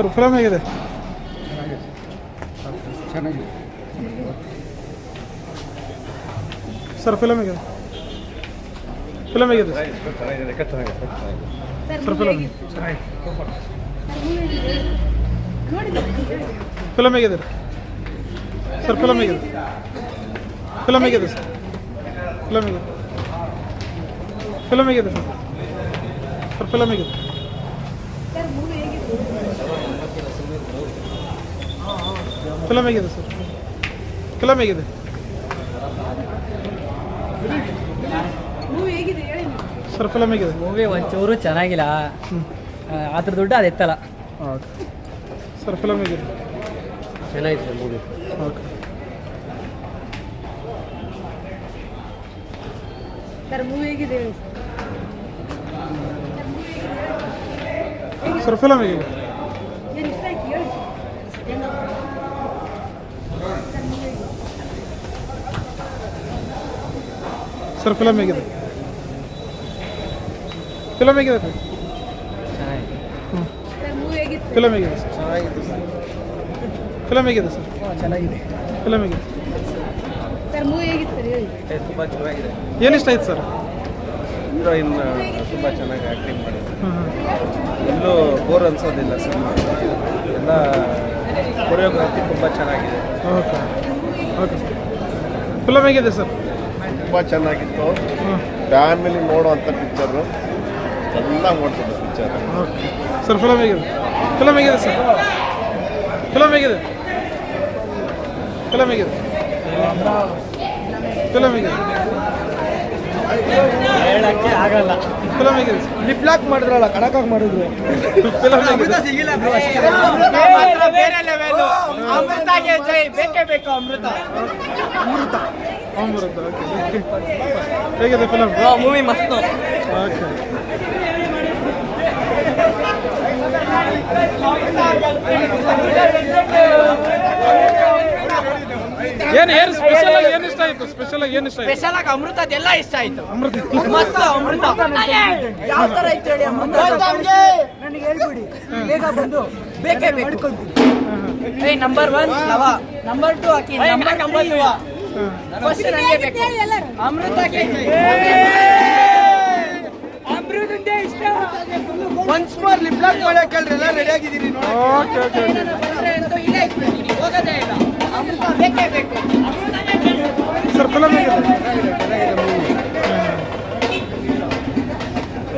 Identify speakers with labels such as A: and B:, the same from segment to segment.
A: Sir frame ಹೇಗಿದೆ?
B: ಚೆನ್ನಾಗಿದೆ
A: sir film ಹೇಗಿದೆ? ಫಿಲಮ್ ಹೇಗಿದೆ? ಸರ್ ಫಿಲಮ್ ಫಿಲಮ್ ಹೇಗಿದೆ? ಸರ್ ಫಿಲಮ್ ಹೇಗಿದೆ? ಫಿಲಮ್ ಹೇಗಿದೆ ಸರ್? ಫಿಲಮ್ ಹೇಗಿದೆ? ಫಿಲಮ್ ಹೇಗಿದೆ ಸರ್? ಸರ್ ಫಿಲಮ್ ಹೇಗಿದೆ? ಫಿಲಮ್ ಹೇಗಿದೆ ಸರ್ ಫಿಲಮ್ ಹೇಗಿದೆ? ಸರ್ ಫಿಲಮ್ ಹೇಗಿದೆ?
C: ಮೂವಿ ಒಂಚೂರು ಚೆನ್ನಾಗಿಲ್ಲ. ಅದ್ರ ದುಡ್ಡು ಅದು ಎತ್ತಲ್ಲ.
A: ಓಕೆ ಸರ್ ಫಿಲಮ್ ಹೇಗಿದೆ?
C: ಚೆನ್ನಾಗಿದೆ ಮೂವಿ
A: ಓಕೆ
D: ಸರ್ ಮೂವಿ ಹೇಗಿದೆ
A: ಸರ್ ಫಿಲಮ್ ಹೇಗಿದೆ
D: ಏನು ಇಷ್ಟ ಆಯ್ತು ಹೇಳಿ
A: ಸರ್ ಫಿಲಮ್ ಹೇಗಿದೆ? ಫಿಲಮ್ ಹೇಗಿದೆ? ಫಿಲಮ್ ಹೇಗಿದೆ ಸರ್? ಫಿಲಮ್ ಹೇಗಿದೆ ಸರ್?
C: ಚೆನ್ನಾಗಿದೆ
A: ಫಿಲಮ್ ಹೇಗಿದೆ?
B: ತುಂಬ ಚೆನ್ನಾಗಿದೆ
A: ಏನು ಇಷ್ಟ ಆಯ್ತು ಸರ್?
B: ಹೀರೋಯಿನ್ ತುಂಬ ಚೆನ್ನಾಗಿ ಆ್ಯಕ್ಟಿಂಗ್ ಮಾಡಿದ್ರು. ಎಲ್ಲೂ ಬೋರ್ ಅನ್ಸೋದಿಲ್ಲ ಸಿನಿಮಾ. ಎಲ್ಲ ಕೊರಿಯೋಗ್ರಫಿ ತುಂಬ ಚೆನ್ನಾಗಿದೆ.
A: ಓಕೆ. ಓಕೆ ಫಿಲಮ್ ಹೇಗಿದೆ ಸರ್?
E: ತುಂಬ ಚೆನ್ನಾಗಿತ್ತು. ಫ್ಯಾಮಿಲಿ ನೋಡುವಂಥ ಪಿಕ್ಚರು ಎಲ್ಲ ನೋಡ್ತಿದ್ದೆ ಪಿಕ್ಚರ್
A: ಸರ್ ಫಿಲಮ್ ಹೇಗಿದೆ? ಫಿಲಮ್ ಹೇಗಿದೆ ಸರ್ ಫಿಲಮ್ ಹೇಗಿದೆ? ಫಿಲಮ್ ಹೇಗಿದೆ? ಫಿಲಮ್ ಹೇಗಿದೆ?
C: ಹೇಳಕ್ಕೆ ಆಗಲ್ಲ.
A: ಫಿಲಮ್ ಹೇಗಿದೆ
C: ಲಿಪ್ ಲಾಕ್ ಮಾಡಿದ್ರಲ್ಲ ಕಡಕಾಗಿ ಮಾಡಿದ್ರು
A: ಫಿಲಮ್ ಹೇಗಿದೆ
C: ಅಮೃತಗೆ ಜೈ ಬೇಕೇ ಬೇಕು ಅಮೃತ.
A: ಅಮೃತ. ಓಕೆ ಹೇಗಿದೆ ಫಿಲಮ್
C: ಮೂವಿ ಮಸ್ತ್.
A: ಓಕೆ ಏನು ಏನು ಸ್ಪೆಷಲ್ ಆಗಿ ಏನು ಇಷ್ಟ ಆಯ್ತು? ಸ್ಪೆಷಲ್ ಆಗಿ ಏನು ಇಷ್ಟ ಆಯ್ತು?
C: ಸ್ಪೆಷಲ್ ಆಗಿ ಅಮೃತದೆಲ್ಲ ಇಷ್ಟ ಆಯ್ತು.
A: ಅಮೃತ.
C: ಮಸ್ತ್ ಅಮೃತ. ಯಾವ ತರ ಇತ್ತು ಹೇಳಿ ಅಮೃತ? ನನಗೆ ಹೇಳ್ಬಿಡಿ. ಬೇಗ ಬಂದು. ಬೇಕೇ ಬೇಕು ನಂಬರ್ ಒನ್ ಲವ. ನಂಬರ್ ಟು ಹಾಕಿ ನಂಬರ್ ನಂಬರ್ ಫಸ್ಟ್ ನನಗೆ ಬೇಕು. ಇಷ್ಟ ಒನ್ಸ್ ಮೋರ್ ಲಿಪ್ಲಾಕ್ ಮಾಡಕ್ಕೆ ಹೇಳ್ರಿ ಎಲ್ಲ ರೆಡಿ ಆಗಿದ್ದೀರಿ ನೋಡಿ.
A: ಓಕೆ ಓಕೆ
C: ಹೋಗೋದೇ ಇಲ್ಲ ಅಮೃತ ಬೇಕೇ ಬೇಕು
A: ಸರ್ ಫಿಲಮ್ ಹೇಗಿದೆ?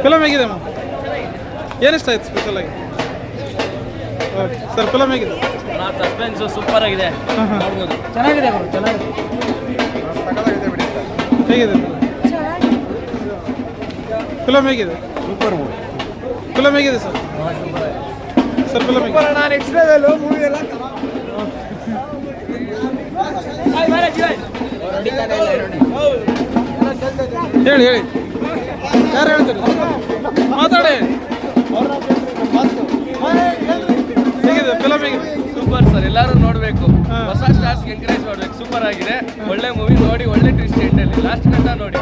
A: ಫಿಲಮ್ ಹೇಗಿದೆ ಅಮ್ಮ ಏನು ಇಷ್ಟ ಆಯ್ತು ಸ್ಪೆಷಲ್ ಆಗಿ? ಓಕೆ ಸರ್ ಫಿಲಮ್ ಹೇಗಿದೆ?
C: ಸಸ್ಪೆನ್ಸ್ ಸೂಪರ್ ಆಗಿದೆ.
A: ಹಾಂ ಹಾಂ
C: ನೋಡ್ಬೋದು ಚೆನ್ನಾಗಿದೆ ಅವರು ಚೆನ್ನಾಗಿದೆ.
A: ಹೇಗಿದೆ? ಫಿಲಮ್ ಹೇಗಿದೆ?
E: Super movie.
A: ಫಿಲಮ್ ಹೇಗಿದೆ ಸರ್? ಸರ್ ಫಿಲಮ್
C: ನಾನು ನೆಕ್ಸ್ಟ್ ಲೆವೆಲ್ ಮೂವಿ ಎಲ್ಲ
A: ಹೇಳಿ ಹೇಳಿ. ಯಾರು ಹೇಳ್ತಾರೆ? ಮಾತಾಡಿ. ಹೇಗಿದೆ ಫಿಲಮ್ ಹೇಗಿದೆ?
F: ಸೂಪರ್ ಸರ್ ಎಲ್ಲರೂ ನೋಡಬೇಕು. ಹೊಸ ಸ್ಟಾರ್ಸ್ಗೆ ಎನ್ಕರೇಜ್ ಮಾಡ್ಬೇಕು. ಸೂಪರ್ ಆಗಿದೆ. ಒಳ್ಳೆ ಮೂವಿ ನೋಡಿ ಒಳ್ಳೆ ಟ್ವಿಸ್ಟ್ ಎಂಡಲ್ಲಿ ಲಾಸ್ಟ್ ಗಂಟ ನೋಡಿ.